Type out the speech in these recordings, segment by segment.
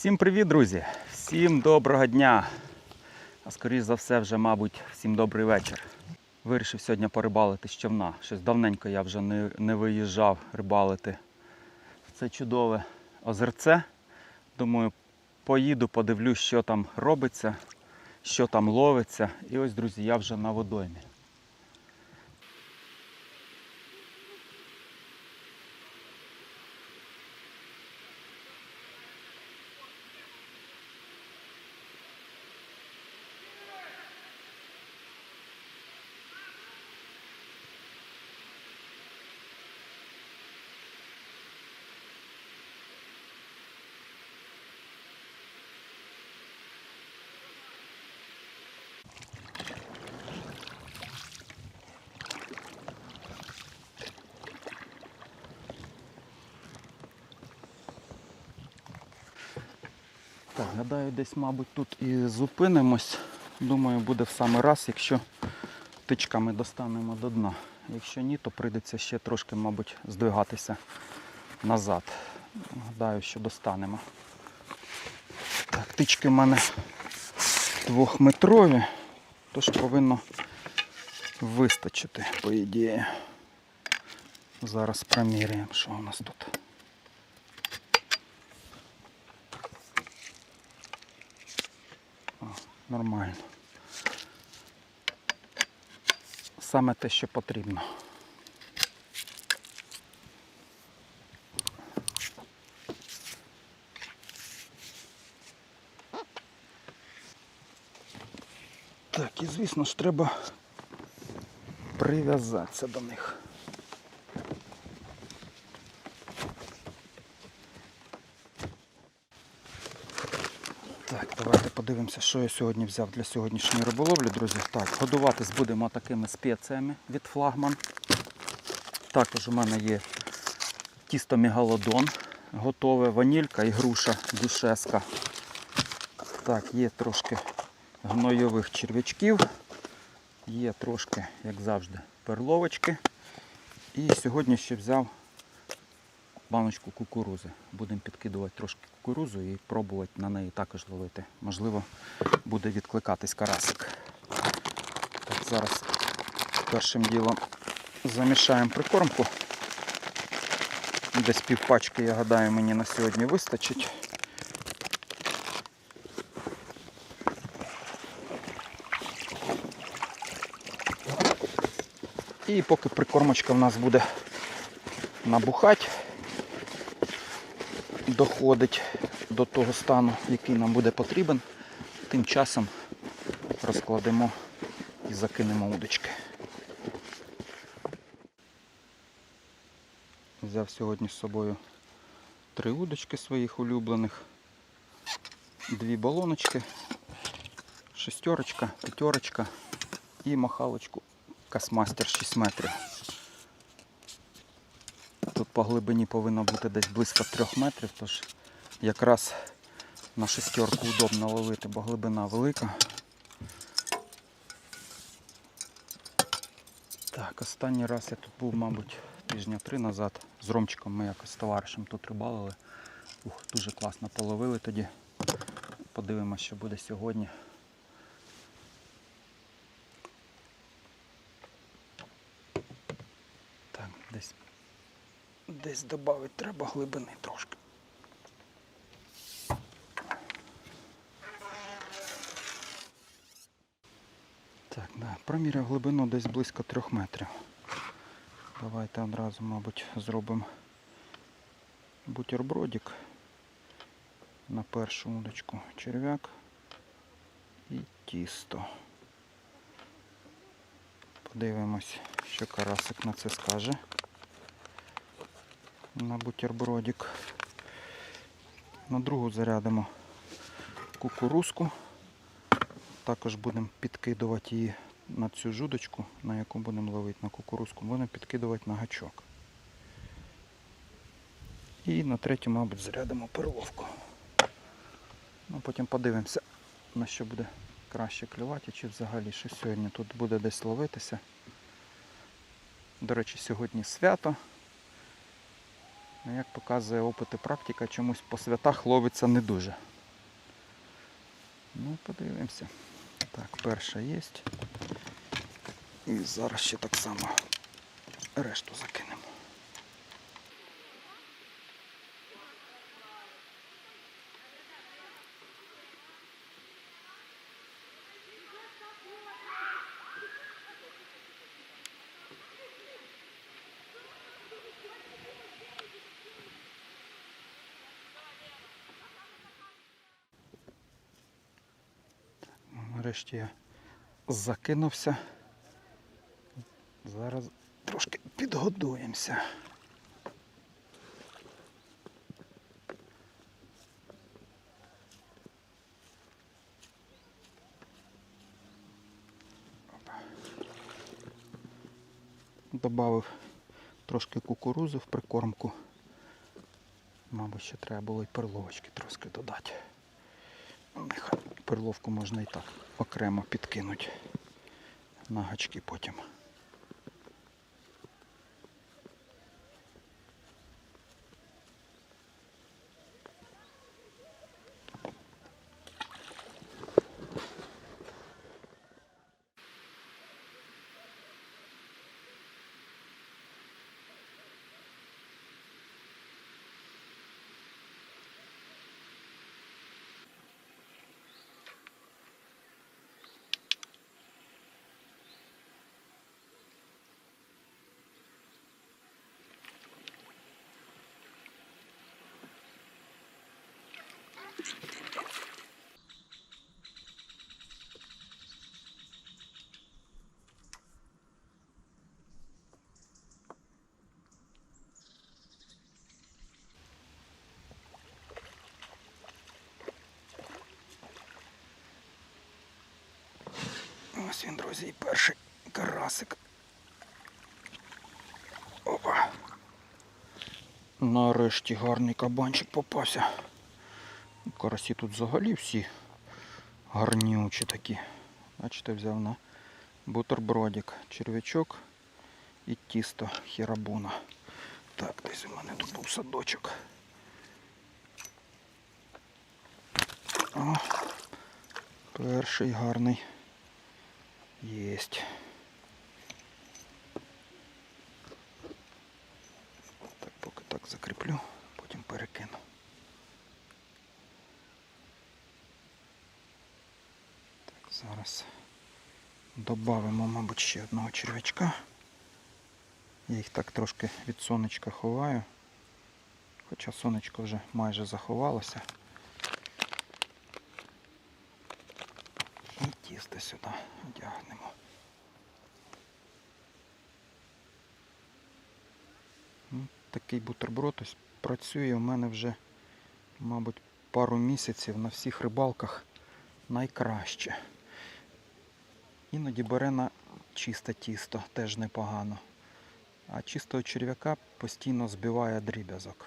Всім привіт, друзі! Всім доброго дня! А скоріш за все, вже, мабуть, всім добрий вечір. Вирішив сьогодні порибалити з човна. Щось давненько я вже не, не виїжджав рибалити в це чудове озерце. Думаю, поїду, подивлюсь, що там робиться, що там ловиться. І ось, друзі, я вже на водоймі. Так, гадаю, десь, мабуть, тут і зупинимось. Думаю, буде в самий раз, якщо тичками достанемо до дна. Якщо ні, то прийдеться ще трошки, мабуть, здвигатися назад. Гадаю, що достанемо. Так, тички в мене двохметрові, тож повинно вистачити, по ідеї. Зараз проміряємо, що у нас тут. Нормально. Саме те, що потрібно. Так, і звісно ж треба прив'язатися до них. Так, давайте подивимося, що я сьогодні взяв для сьогоднішньої риболовлі, друзі. Так, годуватись будемо такими спеціями від флагман. Також у мене є тісто мегалодон, готове, ванілька і груша душеска. Так, є трошки гнойових черв'ячків, є трошки, як завжди, перловочки. І сьогодні ще взяв баночку кукурузи. Будемо підкидувати трошки кукурузу і пробувати на неї також ловити. Можливо, буде відкликатись карасик. Так, зараз першим ділом замішаємо прикормку. Десь півпачки, я гадаю, мені на сьогодні вистачить. І поки прикормочка в нас буде набухати, доходить до того стану, який нам буде потрібен, тим часом розкладемо і закинемо удочки. Взяв сьогодні з собою три удочки своїх улюблених, дві балоночки, шестерочка, п'ятерочка і махалочку Касмастер 6 метрів. По глибині повинно бути десь близько 3 метрів, тож якраз на шестерку удобно ловити, бо глибина велика. Так, останній раз я тут був, мабуть, тижня три назад. З Ромчиком ми якось товаришем тут рибалили. Ух, дуже класно половили тоді. Подивимося, що буде сьогодні. Так, десь Десь додати треба глибини трошки. Так, да, проміряв глибину десь близько трьох метрів. Давайте одразу, мабуть, зробимо бутербродик на першу удочку черв'як і тісто. Подивимось, що карасик на це скаже на бутербродик. На другу зарядимо кукурузку. Також будемо підкидувати її на цю жудочку, на яку будемо ловити на кукурузку, будемо підкидувати на гачок. І на третю, мабуть, зарядимо перловку. Ну, Потім подивимося, на що буде краще клювати, чи взагалі що сьогодні тут буде десь ловитися. До речі, сьогодні свято. Ну, як показує опит і практика, чомусь по святах ловиться не дуже. Ну, подивимося. Так, перша є. І зараз ще так само решту закинемо. Нарешті я закинувся. Зараз трошки підгодуємося. Добавив трошки кукурузи в прикормку. Мабуть, ще треба було і перловочки трошки додати. Нехай перловку можна і так окремо підкинуть на гачки потім. Ось він, друзі, і перший карасик. Опа. Нарешті гарний кабанчик попався. Карасі тут взагалі всі гарнючі такі. Бачите, взяв на бутербродик, черв'ячок і тісто хірабуна. Так, десь у мене тут був садочок. О, перший гарний. Єсть. Так, поки так закріплю, потім перекину. Зараз додамо, мабуть, ще одного черв'ячка. Я їх так трошки від сонечка ховаю. Хоча сонечко вже майже заховалося. І тісто сюди одягнемо. Ну, Такий бутерброд ось працює у мене вже, мабуть, пару місяців на всіх рибалках найкраще. Іноді бере на чисте тісто, теж непогано. А чистого черв'яка постійно збиває дріб'язок.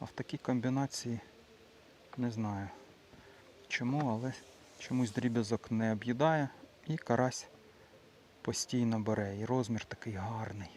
А в такій комбінації не знаю чому, але чомусь дріб'язок не об'їдає і карась постійно бере. І розмір такий гарний.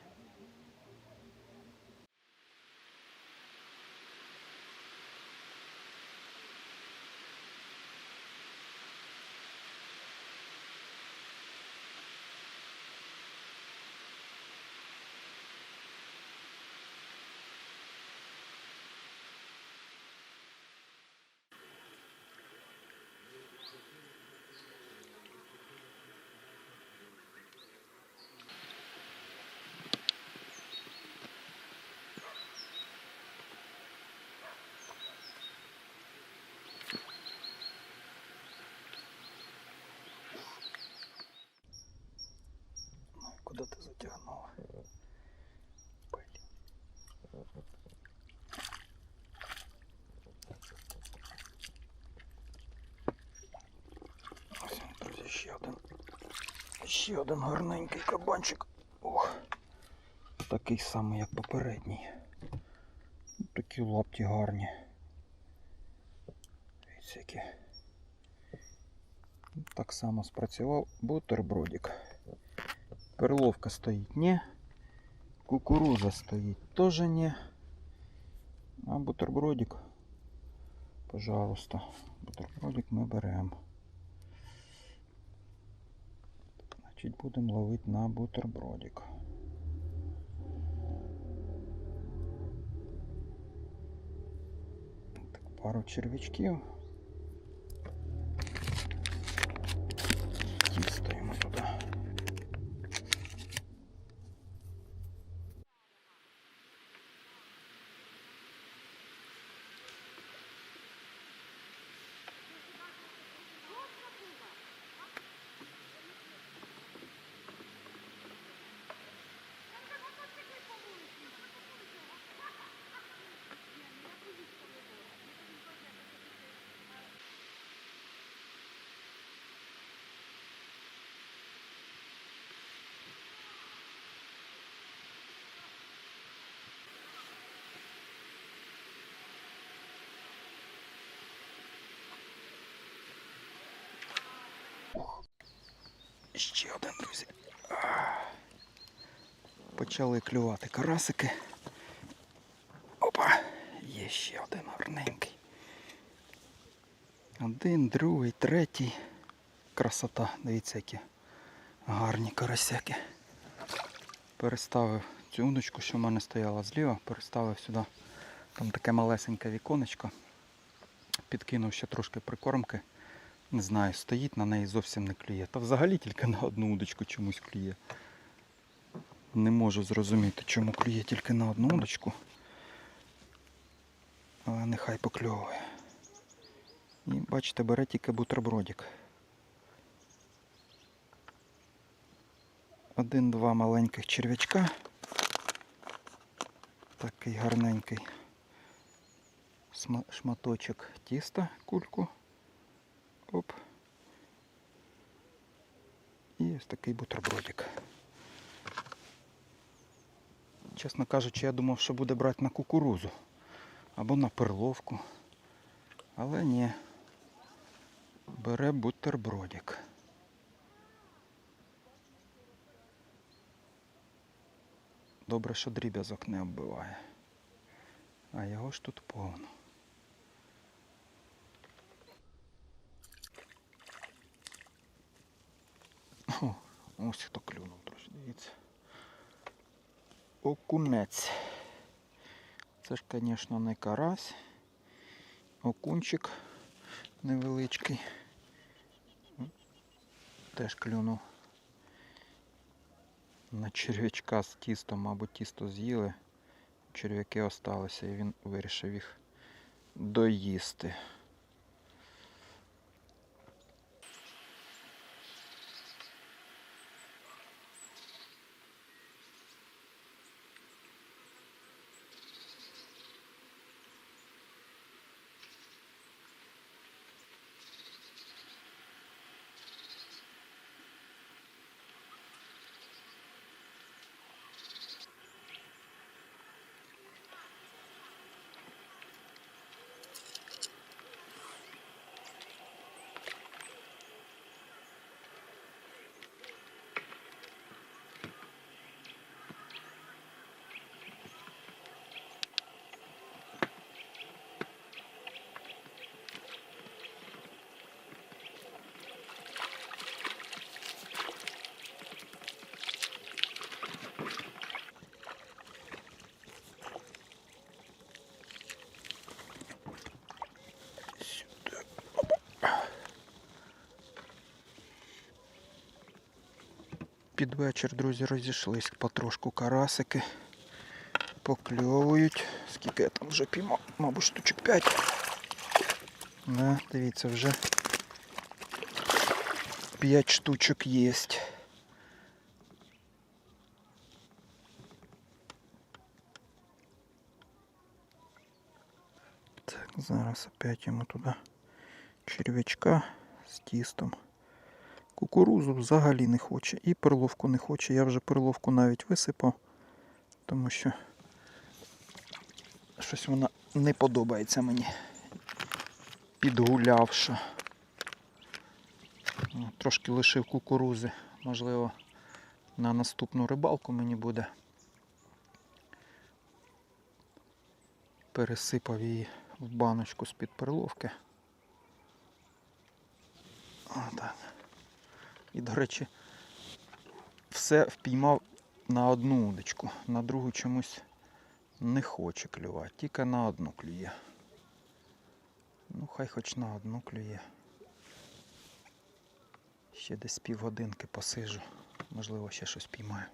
Ну, Блін. Ось друзі, ще один. Ще один гарненький кабанчик. Ох. Такий самий, як попередній. Такі лапті гарні. Які. Так само спрацював бутербродик. Перловка стоїть ні. Кукуруза стоїть теж ні. А бутербродик, пожалуйста, бутербродик ми беремо. Значить, будемо ловити на бутербродик. Так, пару червячків. Ще друзі. Почали клювати карасики. Опа, є ще один гарненький. Один, другий, третій. Красота, дивіться, які гарні карасяки. Переставив цю удочку, що в мене стояла зліва, переставив сюди. Там таке малесеньке віконечко. Підкинув ще трошки прикормки. Не знаю, стоїть на неї зовсім не клює. Та взагалі тільки на одну удочку чомусь клює. Не можу зрозуміти, чому клює тільки на одну удочку. Але нехай покльовує. І бачите, бере тільки бутербродик. Один-два маленьких черв'ячка. Такий гарненький шматочок тіста, кульку. Оп. І ось такий бутербродик. Чесно кажучи, я думав, що буде брати на кукурузу або на перловку. Але ні. Бере бутербродик. Добре, що дріб'язок не оббиває. А його ж тут повно. О, ось хто клюнув, друзі, дивіться. Окунець. Це ж, звісно, не карась. Окунчик невеличкий. Теж клюнув. На черв'ячка з тістом, мабуть, тісто з'їли. Черв'яки осталися і він вирішив їх доїсти. Під вечір, друзі, розійшлись потрошку карасики. Покльовують. Скільки я там вже піймав? Мабуть, штучок 5. Да, дивіться, вже 5 штучок є. Так, зараз опять йому туди черв'ячка з тістом. Кукурузу взагалі не хоче і перловку не хоче. Я вже перловку навіть висипав, тому що щось вона не подобається мені. Підгулявша. Ну, Трошки лишив кукурузи. Можливо, на наступну рибалку мені буде. Пересипав її в баночку з-під перловки. Отак. І, до речі, все впіймав на одну удочку, на другу чомусь не хоче клювати, тільки на одну клює. Ну, хай хоч на одну клює. Ще десь півгодинки посижу. Можливо, ще щось піймаю.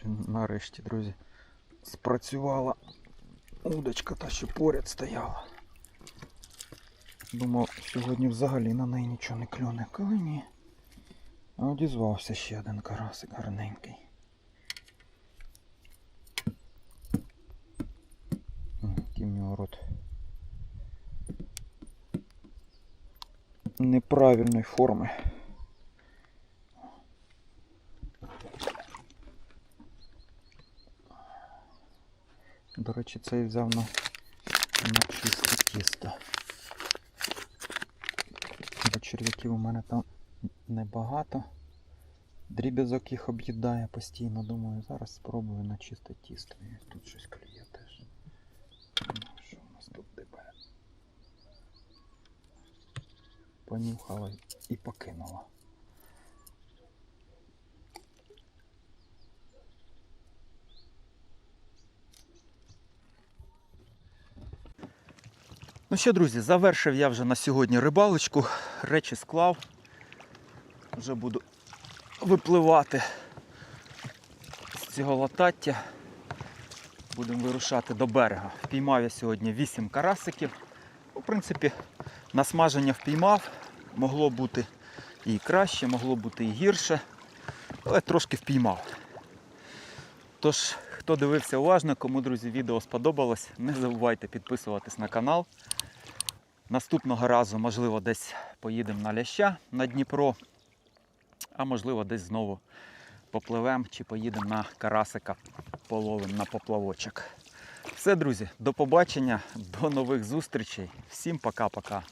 Чи Нарешті, друзі, спрацювала удочка та, що поряд стояла. Думав, сьогодні взагалі на неї нічого не клюне, коли ні. А одізвався ще один карасик гарненький. Який в нього рот. Неправильної форми. До цей взяв на, на чисте тісто. Бо черв'яків у мене там небагато. Дріб'язок їх об'їдає постійно. Думаю, зараз спробую на чисте тісто. І тут щось клює теж. Що у нас тут дибе? Понюхала і покинула. Ну що, друзі, завершив я вже на сьогодні рибалочку. Речі склав. Вже буду випливати з цього латаття. Будемо вирушати до берега. Впіймав я сьогодні 8 карасиків. У принципі, на смаження впіймав. Могло бути і краще, могло бути і гірше, але трошки впіймав. Тож, хто дивився уважно, кому, друзі, відео сподобалось, не забувайте підписуватись на канал. Наступного разу, можливо, десь поїдемо на ляща на Дніпро, а можливо, десь знову попливемо чи поїдемо на карасика, половимо на поплавочок. Все, друзі, до побачення, до нових зустрічей. Всім пока-пока.